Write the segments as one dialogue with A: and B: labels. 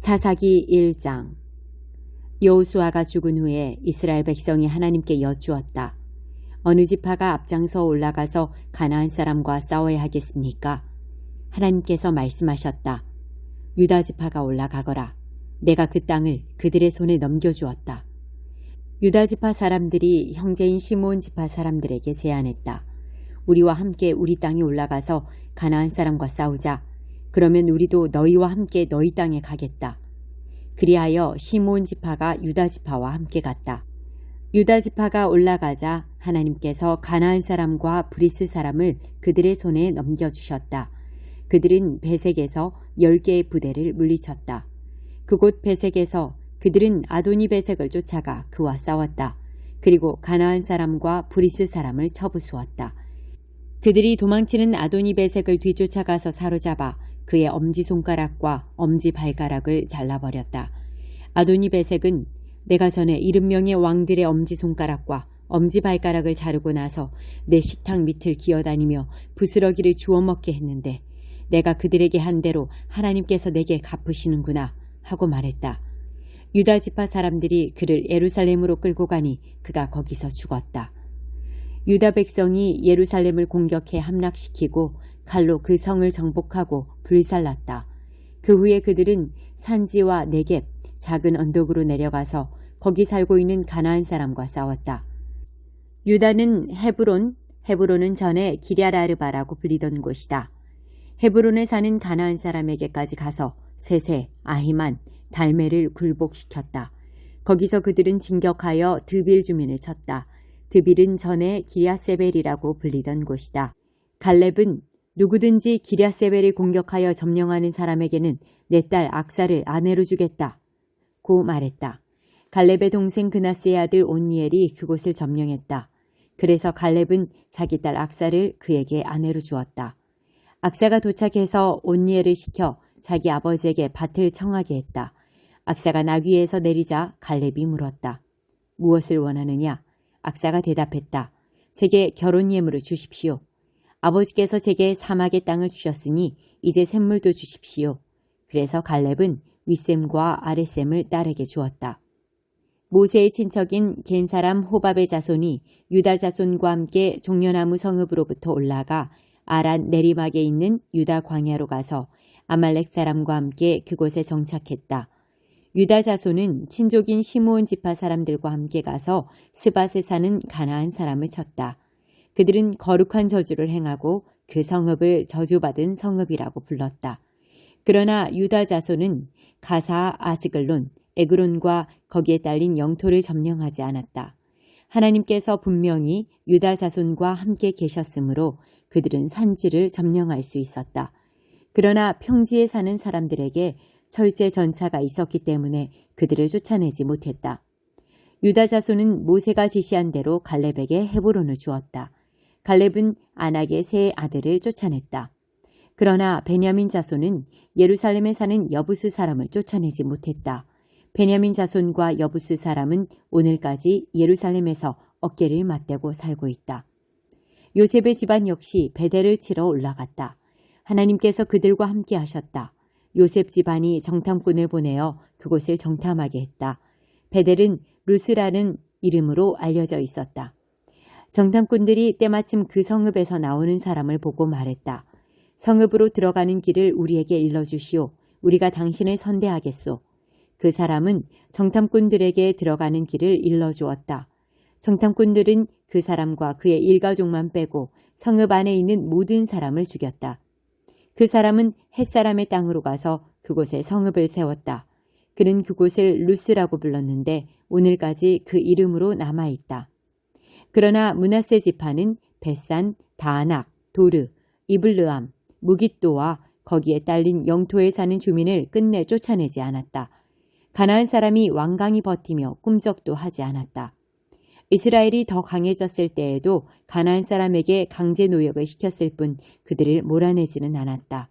A: 사사기 1장 여호수아가 죽은 후에 이스라엘 백성이 하나님께 여쭈었다. 어느 지파가 앞장서 올라가서 가나안 사람과 싸워야 하겠습니까? 하나님께서 말씀하셨다. 유다 지파가 올라가거라. 내가 그 땅을 그들의 손에 넘겨주었다. 유다 지파 사람들이 형제인 시므온 지파 사람들에게 제안했다. 우리와 함께 우리 땅에 올라가서 가나안 사람과 싸우자. 그러면 우리도 너희와 함께 너희 땅에 가겠다. 그리하여 시므온 지파가 유다 지파와 함께 갔다. 유다 지파가 올라가자 하나님께서 가나안 사람과 브리스 사람을 그들의 손에 넘겨주셨다. 그들은 베색에서 열 개의 부대를 물리쳤다. 그곳 베색에서 그들은 아도니 베색을 쫓아가 그와 싸웠다. 그리고 가나안 사람과 브리스 사람을 쳐부수었다. 그들이 도망치는 아도니 베색을 뒤쫓아가서 사로잡아 그의 엄지손가락과 엄지발가락을 잘라버렸다. 아도니 베색은 내가 전에 일흔 명의 왕들의 엄지손가락과 엄지발가락을 자르고 나서 내 식탁 밑을 기어다니며 부스러기를 주워 먹게 했는데 내가 그들에게 한 대로 하나님께서 내게 갚으시는구나 하고 말했다. 유다 지파 사람들이 그를 예루살렘으로 끌고 가니 그가 거기서 죽었다. 유다 백성이 예루살렘을 공격해 함락시키고 칼로 그 성을 정복하고 불살랐다. 그 후에 그들은 산지와 네겝, 작은 언덕으로 내려가서 거기 살고 있는 가나안 사람과 싸웠다. 유다는 헤브론, 헤브론은 전에 기랴라르바라고 불리던 곳이다. 헤브론에 사는 가나안 사람에게까지 가서 세세, 아히만, 달메를 굴복시켰다. 거기서 그들은 진격하여 드빌 주민을 쳤다. 드빌은 전에 기랴세벨이라고 불리던 곳이다. 갈렙은 누구든지 기랴세벨을 공격하여 점령하는 사람에게는 내 딸 악사를 아내로 주겠다. 고 말했다. 갈렙의 동생 그나스의 아들 온니엘이 그곳을 점령했다. 그래서 갈렙은 자기 딸 악사를 그에게 아내로 주었다. 악사가 도착해서 온니엘을 시켜 자기 아버지에게 밭을 청하게 했다. 악사가 나귀에서 내리자 갈렙이 물었다. 무엇을 원하느냐? 악사가 대답했다. 제게 결혼 예물을 주십시오. 아버지께서 제게 사막의 땅을 주셨으니 이제 샘물도 주십시오. 그래서 갈렙은 윗샘과 아랫샘을 딸에게 주었다. 모세의 친척인 겐 사람 호밥의 자손이 유다 자손과 함께 종려나무 성읍으로부터 올라가 아란 내리막에 있는 유다 광야로 가서 아말렉 사람과 함께 그곳에 정착했다. 유다 자손은 친족인 시므온 지파 사람들과 함께 가서 스밧에 사는 가나안 사람을 쳤다. 그들은 거룩한 저주를 행하고 그 성읍을 저주받은 성읍이라고 불렀다. 그러나 유다 자손은 가사 아스글론, 에그론과 거기에 딸린 영토를 점령하지 않았다. 하나님께서 분명히 유다 자손과 함께 계셨으므로 그들은 산지를 점령할 수 있었다. 그러나 평지에 사는 사람들에게 철제 전차가 있었기 때문에 그들을 쫓아내지 못했다. 유다 자손은 모세가 지시한 대로 갈렙에게 헤브론을 주었다. 갈렙은 안악의 세 아들을 쫓아냈다. 그러나 베냐민 자손은 예루살렘에 사는 여부스 사람을 쫓아내지 못했다. 베냐민 자손과 여부스 사람은 오늘까지 예루살렘에서 어깨를 맞대고 살고 있다. 요셉의 집안 역시 베델을 치러 올라갔다. 하나님께서 그들과 함께 하셨다. 요셉 집안이 정탐꾼을 보내어 그곳을 정탐하게 했다. 베델은 루스라는 이름으로 알려져 있었다. 정탐꾼들이 때마침 그 성읍에서 나오는 사람을 보고 말했다. 성읍으로 들어가는 길을 우리에게 일러주시오. 우리가 당신을 선대하겠소. 그 사람은 정탐꾼들에게 들어가는 길을 일러주었다. 정탐꾼들은 그 사람과 그의 일가족만 빼고 성읍 안에 있는 모든 사람을 죽였다. 그 사람은 햇사람의 땅으로 가서 그곳에 성읍을 세웠다. 그는 그곳을 루스라고 불렀는데 오늘까지 그 이름으로 남아있다. 그러나 문하세 지파는 벳산, 다낙, 도르, 이블르암, 무깃도와 거기에 딸린 영토에 사는 주민을 끝내 쫓아내지 않았다. 가나안 사람이 완강히 버티며 꿈쩍도 하지 않았다. 이스라엘이 더 강해졌을 때에도 가나안 사람에게 강제 노역을 시켰을 뿐 그들을 몰아내지는 않았다.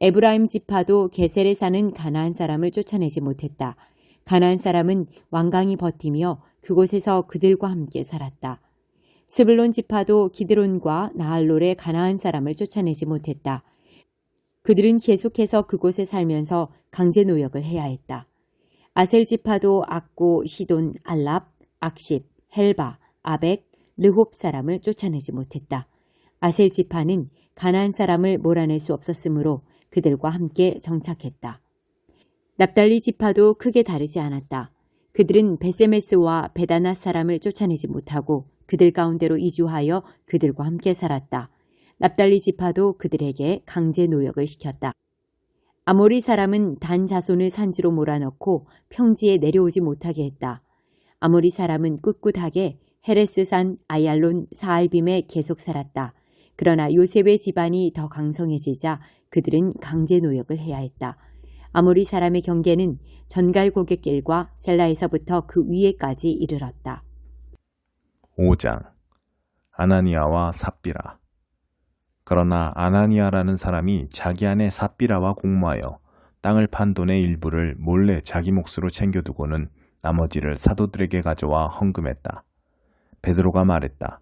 A: 에브라임 지파도 게셀에 사는 가나안 사람을 쫓아내지 못했다. 가나안 사람은 완강히 버티며 그곳에서 그들과 함께 살았다. 스블론 지파도 기드론과 나할롤의 가나안 사람을 쫓아내지 못했다. 그들은 계속해서 그곳에 살면서 강제 노역을 해야 했다. 아셀 지파도 악고, 시돈, 알랍, 악십, 헬바, 아벡, 르홉 사람을 쫓아내지 못했다. 아셀 지파는 가나안 사람을 몰아낼 수 없었으므로 그들과 함께 정착했다. 납달리 지파도 크게 다르지 않았다. 그들은 베세메스와 베다나 사람을 쫓아내지 못하고 그들 가운데로 이주하여 그들과 함께 살았다. 납달리 지파도 그들에게 강제 노역을 시켰다. 아모리 사람은 단 자손을 산지로 몰아넣고 평지에 내려오지 못하게 했다. 아모리 사람은 꿋꿋하게 헤레스산 아얄론 사알빔에 계속 살았다. 그러나 요셉의 집안이 더 강성해지자 그들은 강제 노역을 해야 했다. 아모리 사람의 경계는 전갈 고객길과 셀라에서부터 그 위에까지 이르렀다.
B: 5장 아나니아와 삽비라 그러나 아나니아라는 사람이 자기 아내 삽비라와 공모하여 땅을 판 돈의 일부를 몰래 자기 몫으로 챙겨두고는 나머지를 사도들에게 가져와 헌금했다. 베드로가 말했다.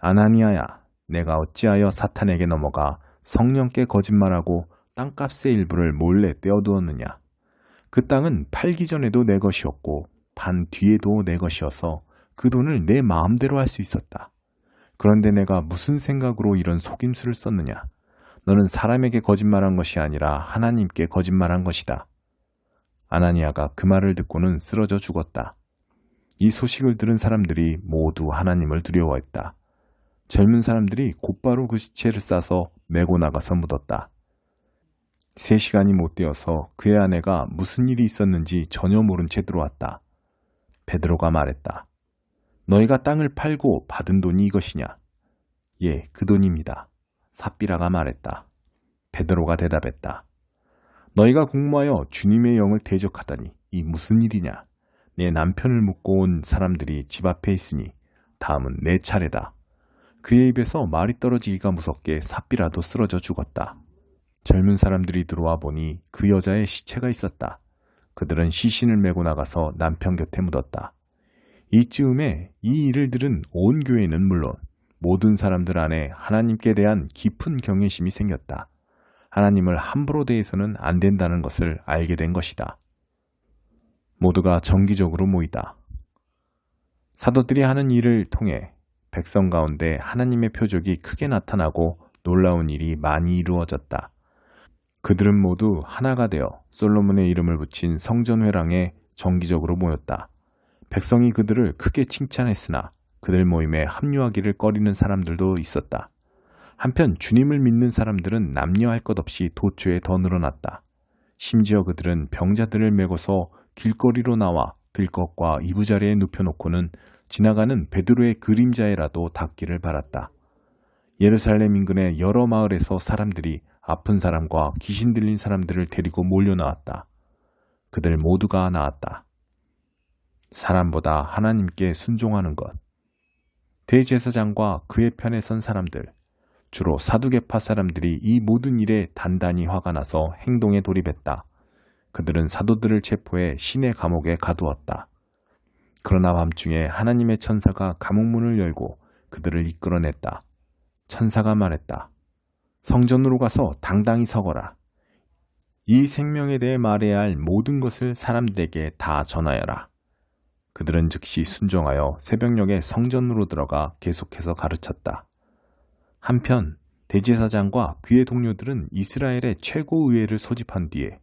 B: 아나니아야, 내가 어찌하여 사탄에게 넘어가 성령께 거짓말하고 땅값의 일부를 몰래 떼어두었느냐. 그 땅은 팔기 전에도 내 것이었고 판 뒤에도 내 것이어서 그 돈을 내 마음대로 할 수 있었다. 그런데 내가 무슨 생각으로 이런 속임수를 썼느냐? 너는 사람에게 거짓말한 것이 아니라 하나님께 거짓말한 것이다. 아나니아가 그 말을 듣고는 쓰러져 죽었다. 이 소식을 들은 사람들이 모두 하나님을 두려워했다. 젊은 사람들이 곧바로 그 시체를 싸서 메고 나가서 묻었다. 세 시간이 못 되어서 그의 아내가 무슨 일이 있었는지 전혀 모른 채 들어왔다. 베드로가 말했다. 너희가 땅을 팔고 받은 돈이 이것이냐? 예, 그 돈입니다. 삽비라가 말했다. 베드로가 대답했다. 너희가 공모하여 주님의 영을 대적하다니 이 무슨 일이냐? 내 남편을 묻고 온 사람들이 집 앞에 있으니 다음은 내 차례다. 그의 입에서 말이 떨어지기가 무섭게 삽비라도 쓰러져 죽었다. 젊은 사람들이 들어와 보니 그 여자의 시체가 있었다. 그들은 시신을 메고 나가서 남편 곁에 묻었다. 이쯤에 이 일을 들은 온 교회는 물론 모든 사람들 안에 하나님께 대한 깊은 경외심이 생겼다. 하나님을 함부로 대해서는 안 된다는 것을 알게 된 것이다. 모두가 정기적으로 모이다. 사도들이 하는 일을 통해 백성 가운데 하나님의 표적이 크게 나타나고 놀라운 일이 많이 이루어졌다. 그들은 모두 하나가 되어 솔로몬의 이름을 붙인 성전회랑에 정기적으로 모였다. 백성이 그들을 크게 칭찬했으나 그들 모임에 합류하기를 꺼리는 사람들도 있었다. 한편 주님을 믿는 사람들은 남녀할 것 없이 도처에 더 늘어났다. 심지어 그들은 병자들을 메고서 길거리로 나와 들것과 이부자리에 눕혀놓고는 지나가는 베드로의 그림자에라도 닿기를 바랐다. 예루살렘 인근의 여러 마을에서 사람들이 아픈 사람과 귀신 들린 사람들을 데리고 몰려 나왔다. 그들 모두가 나았다. 사람보다 하나님께 순종하는 것. 대제사장과 그의 편에 선 사람들, 주로 사두개파 사람들이 이 모든 일에 단단히 화가 나서 행동에 돌입했다. 그들은 사도들을 체포해 신의 감옥에 가두었다. 그러나 밤중에 하나님의 천사가 감옥문을 열고 그들을 이끌어냈다. 천사가 말했다. 성전으로 가서 당당히 서거라. 이 생명에 대해 말해야 할 모든 것을 사람들에게 다 전하여라. 그들은 즉시 순종하여 새벽녘에 성전으로 들어가 계속해서 가르쳤다. 한편 대제사장과 그의 동료들은 이스라엘의 최고 의회를 소집한 뒤에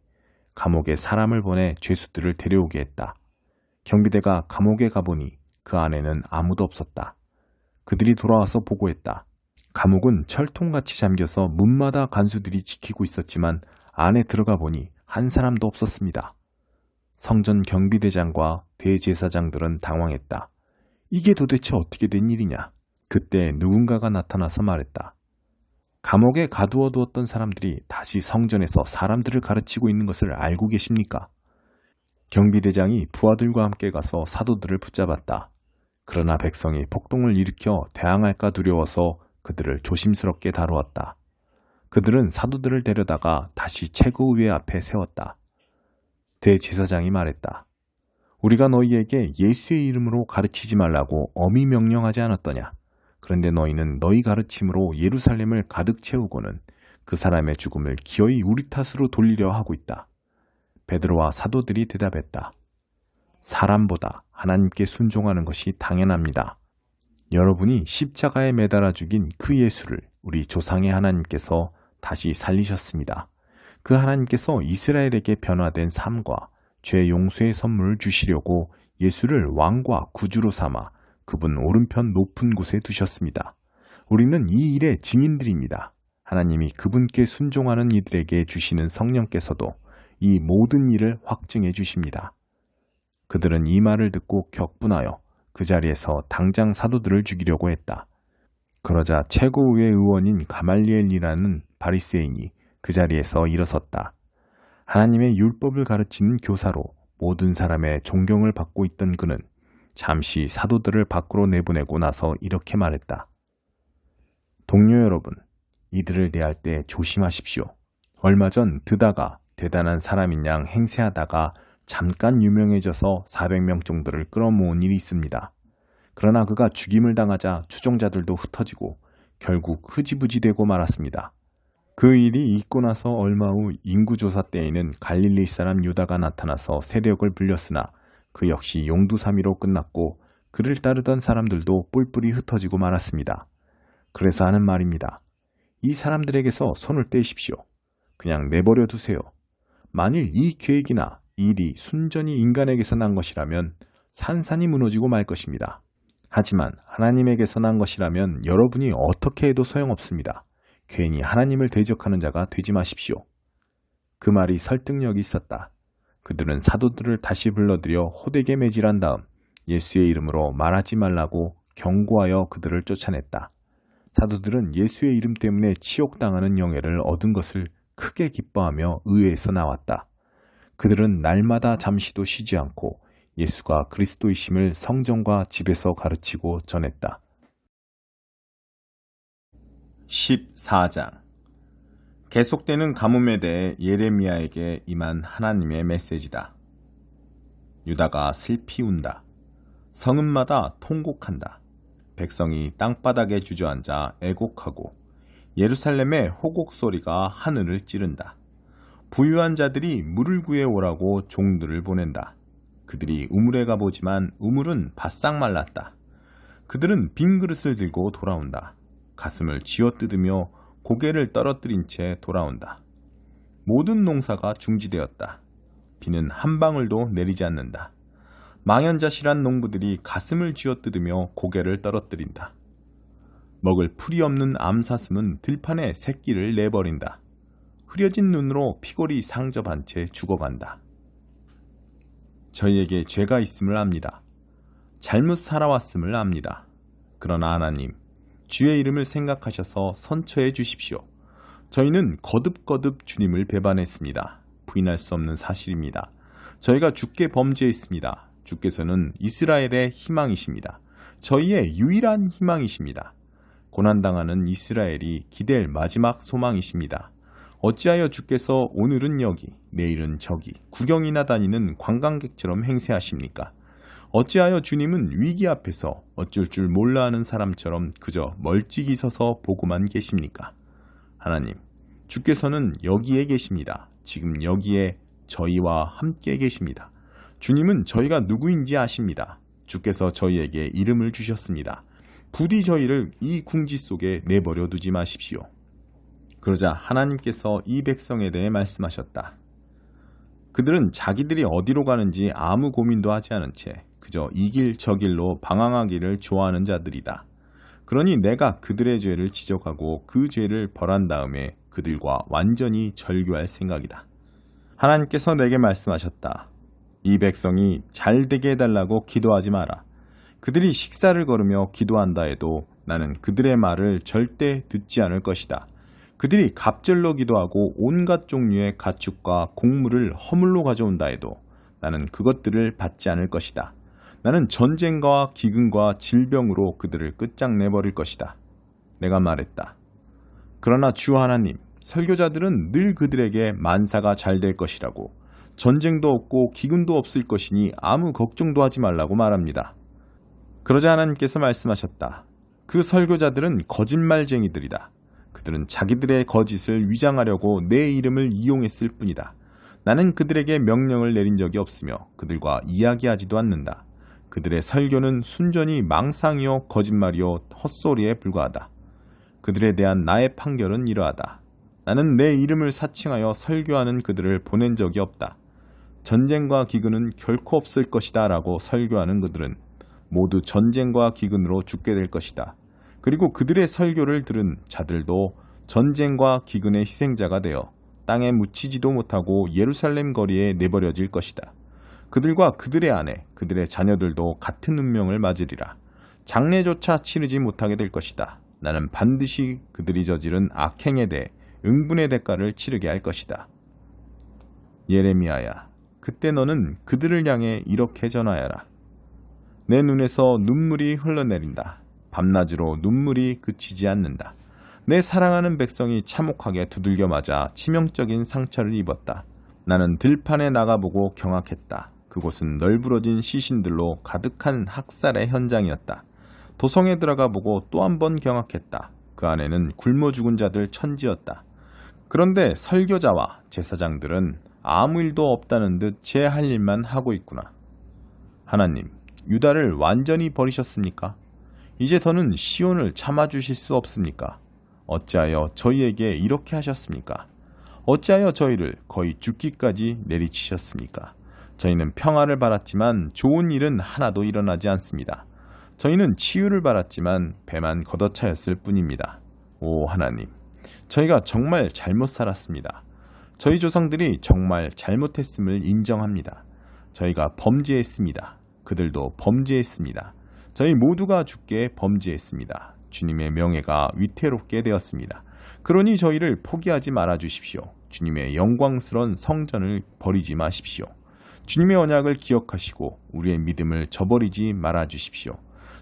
B: 감옥에 사람을 보내 죄수들을 데려오게 했다. 경비대가 감옥에 가보니 그 안에는 아무도 없었다. 그들이 돌아와서 보고했다. 감옥은 철통같이 잠겨서 문마다 간수들이 지키고 있었지만 안에 들어가 보니 한 사람도 없었습니다. 성전 경비대장과 대제사장들은 당황했다. 이게 도대체 어떻게 된 일이냐? 그때 누군가가 나타나서 말했다. 감옥에 가두어 두었던 사람들이 다시 성전에서 사람들을 가르치고 있는 것을 알고 계십니까? 경비대장이 부하들과 함께 가서 사도들을 붙잡았다. 그러나 백성이 폭동을 일으켜 대항할까 두려워서 그들을 조심스럽게 다루었다. 그들은 사도들을 데려다가 다시 최고의회 앞에 세웠다. 대제사장이 말했다. 우리가 너희에게 예수의 이름으로 가르치지 말라고 엄히 명령하지 않았더냐? 그런데 너희는 너희 가르침으로 예루살렘을 가득 채우고는 그 사람의 죽음을 기어이 우리 탓으로 돌리려 하고 있다. 베드로와 사도들이 대답했다. 사람보다 하나님께 순종하는 것이 당연합니다. 여러분이 십자가에 매달아 죽인 그 예수를 우리 조상의 하나님께서 다시 살리셨습니다. 그 하나님께서 이스라엘에게 변화된 삶과 죄 용서의 선물을 주시려고 예수를 왕과 구주로 삼아 그분 오른편 높은 곳에 두셨습니다. 우리는 이 일의 증인들입니다. 하나님이 그분께 순종하는 이들에게 주시는 성령께서도 이 모든 일을 확증해 주십니다. 그들은 이 말을 듣고 격분하여 그 자리에서 당장 사도들을 죽이려고 했다. 그러자 최고의회 의원인 가말리엘이라는 바리새인이 그 자리에서 일어섰다. 하나님의 율법을 가르치는 교사로 모든 사람의 존경을 받고 있던 그는 잠시 사도들을 밖으로 내보내고 나서 이렇게 말했다. 동료 여러분, 이들을 대할 때 조심하십시오. 얼마 전 드다가 대단한 사람인 양 행세하다가 잠깐 유명해져서 400명 정도를 끌어모은 일이 있습니다. 그러나 그가 죽임을 당하자 추종자들도 흩어지고 결국 흐지부지 되고 말았습니다. 그 일이 있고 나서 얼마 후 인구조사 때에는 갈릴리 사람 유다가 나타나서 세력을 불렸으나 그 역시 용두사미로 끝났고 그를 따르던 사람들도 뿔뿔이 흩어지고 말았습니다. 그래서 하는 말입니다. 이 사람들에게서 손을 떼십시오. 그냥 내버려 두세요. 만일 이 계획이나 일이 순전히 인간에게서 난 것이라면 산산이 무너지고 말 것입니다. 하지만 하나님에게서 난 것이라면 여러분이 어떻게 해도 소용없습니다. 괜히 하나님을 대적하는 자가 되지 마십시오. 그 말이 설득력이 있었다. 그들은 사도들을 다시 불러들여 호되게 매질한 다음 예수의 이름으로 말하지 말라고 경고하여 그들을 쫓아냈다. 사도들은 예수의 이름 때문에 치욕당하는 영예를 얻은 것을 크게 기뻐하며 의회에서 나왔다. 그들은 날마다 잠시도 쉬지 않고 예수가 그리스도이심을 성전과 집에서 가르치고 전했다. 14장 계속되는 가뭄에 대해 예레미야에게 임한 하나님의 메시지다. 유다가 슬피 운다. 성읍마다 통곡한다. 백성이 땅바닥에 주저앉아 애곡하고 예루살렘의 호곡 소리가 하늘을 찌른다. 부유한 자들이 물을 구해 오라고 종들을 보낸다. 그들이 우물에 가보지만 우물은 바싹 말랐다. 그들은 빈 그릇을 들고 돌아온다. 가슴을 쥐어뜯으며 고개를 떨어뜨린 채 돌아온다. 모든 농사가 중지되었다. 비는 한 방울도 내리지 않는다. 망연자실한 농부들이 가슴을 쥐어뜯으며 고개를 떨어뜨린다. 먹을 풀이 없는 암사슴은 들판에 새끼를 내버린다. 흐려진 눈으로 피골이 상접한 채 죽어간다. 저희에게 죄가 있음을 압니다. 잘못 살아왔음을 압니다. 그러나 하나님, 주의 이름을 생각하셔서 선처해 주십시오. 저희는 거듭거듭 주님을 배반했습니다. 부인할 수 없는 사실입니다. 저희가 주께 범죄했습니다. 주께서는 이스라엘의 희망이십니다. 저희의 유일한 희망이십니다. 고난당하는 이스라엘이 기댈 마지막 소망이십니다. 어찌하여 주께서 오늘은 여기, 내일은 저기, 구경이나 다니는 관광객처럼 행세하십니까? 어찌하여 주님은 위기 앞에서 어쩔 줄 몰라 하는 사람처럼 그저 멀찍이 서서 보고만 계십니까? 하나님, 주께서는 여기에 계십니다. 지금 여기에 저희와 함께 계십니다. 주님은 저희가 누구인지 아십니다. 주께서 저희에게 이름을 주셨습니다. 부디 저희를 이 궁지 속에 내버려 두지 마십시오. 그러자 하나님께서 이 백성에 대해 말씀하셨다. 그들은 자기들이 어디로 가는지 아무 고민도 하지 않은 채 그저 이길 저 길로 방황하기를 좋아하는 자들이다. 그러니 내가 그들의 죄를 지적하고 그 죄를 벌한 다음에 그들과 완전히 절교할 생각이다. 하나님께서 내게 말씀하셨다. 이 백성이 잘 되게 해달라고 기도하지 마라. 그들이 식사를 걸으며 기도한다 해도 나는 그들의 말을 절대 듣지 않을 것이다. 그들이 갑절로 기도하고 온갖 종류의 가축과 곡물을 허물로 가져온다 해도 나는 그것들을 받지 않을 것이다. 나는 전쟁과 기근과 질병으로 그들을 끝장내 버릴 것이다. 내가 말했다. 그러나 주 하나님, 설교자들은 늘 그들에게 만사가 잘 될 것이라고 전쟁도 없고 기근도 없을 것이니 아무 걱정도 하지 말라고 말합니다. 그러자 하나님께서 말씀하셨다. 그 설교자들은 거짓말쟁이들이다. 그들은 자기들의 거짓을 위장하려고 내 이름을 이용했을 뿐이다. 나는 그들에게 명령을 내린 적이 없으며 그들과 이야기하지도 않는다. 그들의 설교는 순전히 망상이요 거짓말이요 헛소리에 불과하다. 그들에 대한 나의 판결은 이러하다. 나는 내 이름을 사칭하여 설교하는 그들을 보낸 적이 없다. 전쟁과 기근은 결코 없을 것이다 라고 설교하는 그들은 모두 전쟁과 기근으로 죽게 될 것이다. 그리고 그들의 설교를 들은 자들도 전쟁과 기근의 희생자가 되어 땅에 묻히지도 못하고 예루살렘 거리에 내버려질 것이다. 그들과 그들의 아내, 그들의 자녀들도 같은 운명을 맞으리라. 장례조차 치르지 못하게 될 것이다. 나는 반드시 그들이 저지른 악행에 대해 응분의 대가를 치르게 할 것이다. 예레미야야, 그때 너는 그들을 향해 이렇게 전하여라. 내 눈에서 눈물이 흘러내린다. 밤낮으로 눈물이 그치지 않는다. 내 사랑하는 백성이 참혹하게 두들겨 맞아 치명적인 상처를 입었다. 나는 들판에 나가보고 경악했다. 그곳은 널브러진 시신들로 가득한 학살의 현장이었다. 도성에 들어가 보고 또 한 번 경악했다. 그 안에는 굶어 죽은 자들 천지였다. 그런데 설교자와 제사장들은 아무 일도 없다는 듯 제 할 일만 하고 있구나. 하나님, 유다를 완전히 버리셨습니까? 이제 더는 시온을 참아주실 수 없습니까? 어찌하여 저희에게 이렇게 하셨습니까? 어찌하여 저희를 거의 죽기까지 내리치셨습니까? 저희는 평화를 바랐지만 좋은 일은 하나도 일어나지 않습니다. 저희는 치유를 바랐지만 배만 걷어차였을 뿐입니다. 오 하나님, 저희가 정말 잘못 살았습니다. 저희 조상들이 정말 잘못했음을 인정합니다. 저희가 범죄했습니다. 그들도 범죄했습니다. 저희 모두가 죽게 범죄했습니다. 주님의 명예가 위태롭게 되었습니다. 그러니 저희를 포기하지 말아 주십시오. 주님의 영광스러운 성전을 버리지 마십시오. 주님의 언약을 기억하시고 우리의 믿음을 저버리지 말아 주십시오.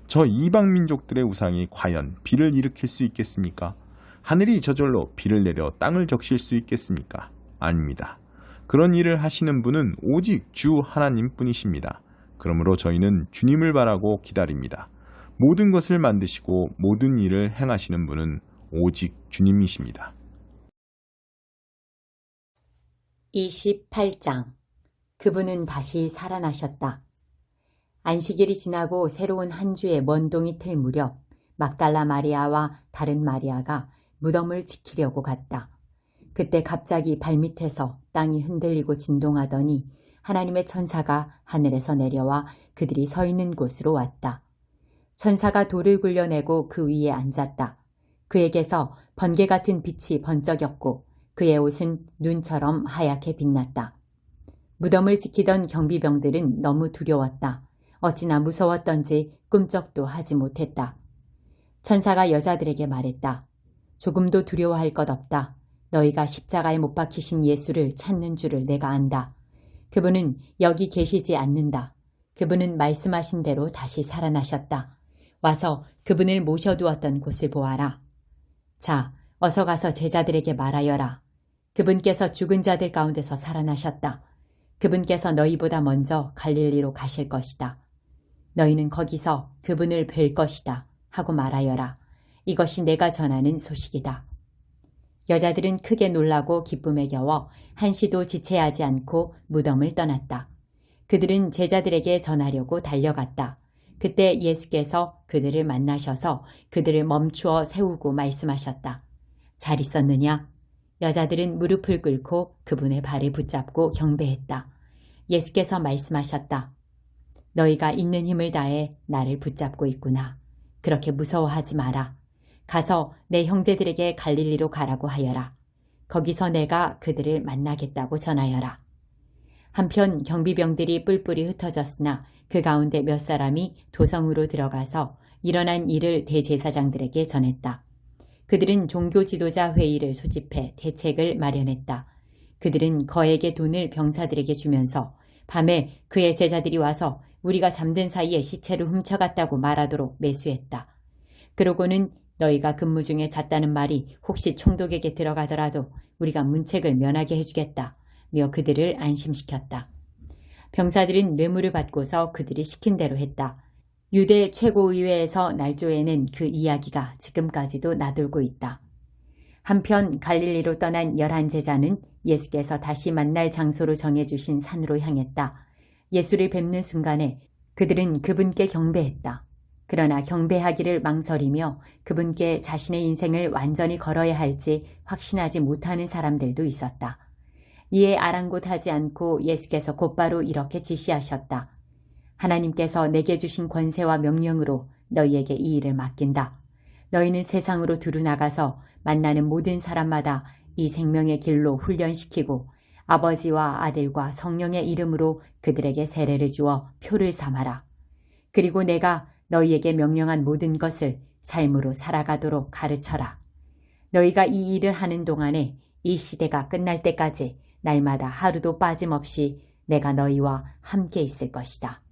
B: 저 이방 민족들의 우상이 과연 비를 일으킬 수 있겠습니까? 하늘이 저절로 비를 내려 땅을 적실 수 있겠습니까? 아닙니다. 그런 일을 하시는 분은 오직 주 하나님 뿐이십니다. 그러므로 저희는 주님을 바라고 기다립니다. 모든 것을 만드시고 모든 일을 행하시는 분은 오직 주님이십니다.
A: 28장 그분은 다시 살아나셨다. 안식일이 지나고 새로운 한 주의 먼동이 틀 무렵 막달라 마리아와 다른 마리아가 무덤을 지키려고 갔다. 그때 갑자기 발밑에서 땅이 흔들리고 진동하더니 하나님의 천사가 하늘에서 내려와 그들이 서 있는 곳으로 왔다. 천사가 돌을 굴려내고 그 위에 앉았다. 그에게서 번개 같은 빛이 번쩍였고 그의 옷은 눈처럼 하얗게 빛났다. 무덤을 지키던 경비병들은 너무 두려웠다. 어찌나 무서웠던지 꿈쩍도 하지 못했다. 천사가 여자들에게 말했다. 조금도 두려워할 것 없다. 너희가 십자가에 못 박히신 예수를 찾는 줄을 내가 안다. 그분은 여기 계시지 않는다. 그분은 말씀하신 대로 다시 살아나셨다. 와서 그분을 모셔두었던 곳을 보아라. 자, 어서 가서 제자들에게 말하여라. 그분께서 죽은 자들 가운데서 살아나셨다. 그분께서 너희보다 먼저 갈릴리로 가실 것이다. 너희는 거기서 그분을 뵐 것이다. 하고 말하여라. 이것이 내가 전하는 소식이다. 여자들은 크게 놀라고 기쁨에 겨워 한시도 지체하지 않고 무덤을 떠났다. 그들은 제자들에게 전하려고 달려갔다. 그때 예수께서 그들을 만나셔서 그들을 멈추어 세우고 말씀하셨다. 잘 있었느냐? 여자들은 무릎을 꿇고 그분의 발을 붙잡고 경배했다. 예수께서 말씀하셨다. 너희가 있는 힘을 다해 나를 붙잡고 있구나. 그렇게 무서워하지 마라. 가서 내 형제들에게 갈릴리로 가라고 하여라. 거기서 내가 그들을 만나겠다고 전하여라. 한편 경비병들이 뿔뿔이 흩어졌으나 그 가운데 몇 사람이 도성으로 들어가서 일어난 일을 대제사장들에게 전했다. 그들은 종교 지도자 회의를 소집해 대책을 마련했다. 그들은 거액의 돈을 병사들에게 주면서 밤에 그의 제자들이 와서 우리가 잠든 사이에 시체를 훔쳐갔다고 말하도록 매수했다. 그러고는 너희가 근무 중에 잤다는 말이 혹시 총독에게 들어가더라도 우리가 문책을 면하게 해주겠다. 며 그들을 안심시켰다. 병사들은 뇌물을 받고서 그들이 시킨 대로 했다. 유대 최고의회에서 날조에는 그 이야기가 지금까지도 나돌고 있다. 한편 갈릴리로 떠난 열한 제자는 예수께서 다시 만날 장소로 정해주신 산으로 향했다. 예수를 뵙는 순간에 그들은 그분께 경배했다. 그러나 경배하기를 망설이며 그분께 자신의 인생을 완전히 걸어야 할지 확신하지 못하는 사람들도 있었다. 이에 아랑곳하지 않고 예수께서 곧바로 이렇게 지시하셨다. 하나님께서 내게 주신 권세와 명령으로 너희에게 이 일을 맡긴다. 너희는 세상으로 두루 나가서 만나는 모든 사람마다 이 생명의 길로 훈련시키고 아버지와 아들과 성령의 이름으로 그들에게 세례를 주어 표를 삼아라. 그리고 내가 너희에게 명령한 모든 것을 삶으로 살아가도록 가르쳐라. 너희가 이 일을 하는 동안에 이 시대가 끝날 때까지 날마다 하루도 빠짐없이 내가 너희와 함께 있을 것이다.